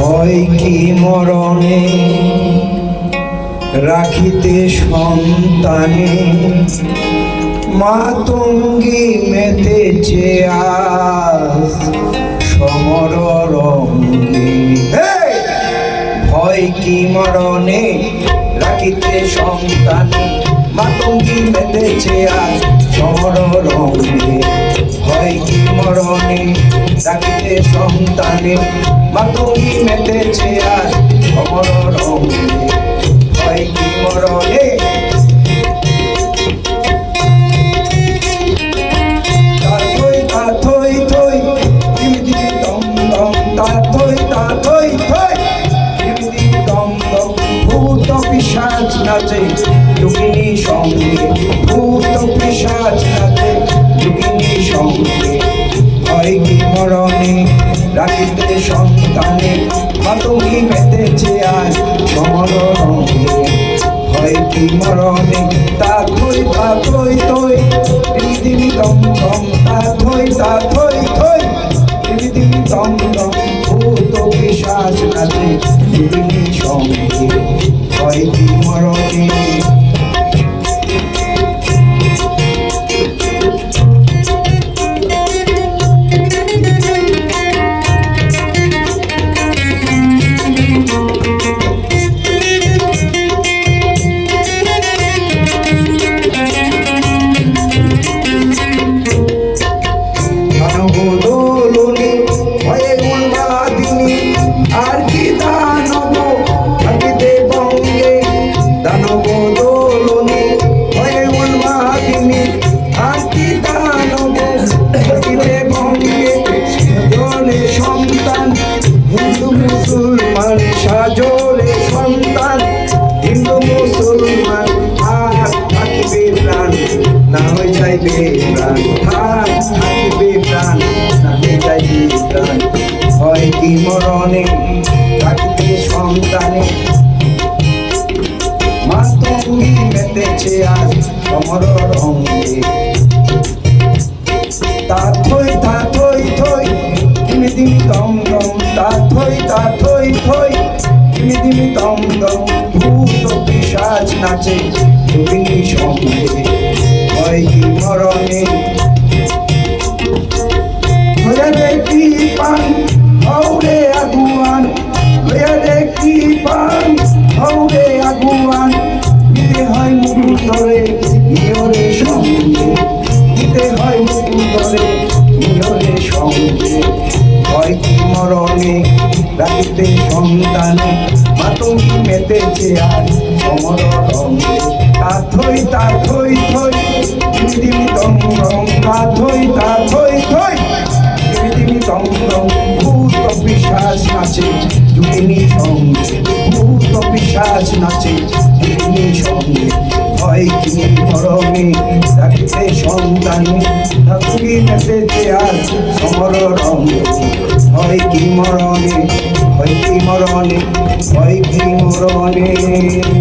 হয় কি মরণে রাখিতে সন্তানে? মাতঙ্গী মেতেছে আজ সমর রঙ্গে! ভয় কি মরণে রাখিতে সন্তানে? মাতঙ্গী মেতেছে আজ সমর রঙ্গে ভয় কি মরণে রাখিতে সন্তানে মাতঙ্গী মেতেছে আজ সমর রঙ্গে ভয় কি মরণে ভূত নাচে যোগিনী সঙ্গে। মাতঙ্গি মেতেছে আজ সমর রঙে। হয় কি মরণে? তা থই তা থই থই। পৃথিবী দিমি দম, তা থই তা থই থই। পৃথিবী দম দম ভূত বিশ্বাস কাছে পৃথিবী সঙ্গে। হয় কি মরণে? যাইবে প্রাণ মরণে থাকিবে সন্তানে মাতঙ্গি মেতেছে আজ সমর রঙ্গে তা থই দিমি দিমি থই দিমি দিমি ভূত পিশাচ নাচে সঙ্গে কি মরণে হয়ে কি পান হৌরে আগুয়ান। হয়ে কি পান হৌরে আগুয়ান। দিতে হয় মুকুল ধরে ইয়রে সঙ্গে। দিতে হয় মুকুল ধরে ইয়রে সঙ্গে। হয় কি মরণে, রাখিতে সন্তানে মাতঙ্গি মেতেছে আর সমর রঙে। তা থই তা থই দিমি তা থই তা থই থই দিমি দম দম ভূত পিশাচ নাচে যুগিনী সঙ্গে। ভূত পিশাচ নাচে যুগিনী সঙ্গে। হয় কি মরণে রাখিতে সন্তানে। ঠাকুরি মেতেছে আর সমর রঙে। হয় কি মরণে হয় কি মরণে হয় মরণে।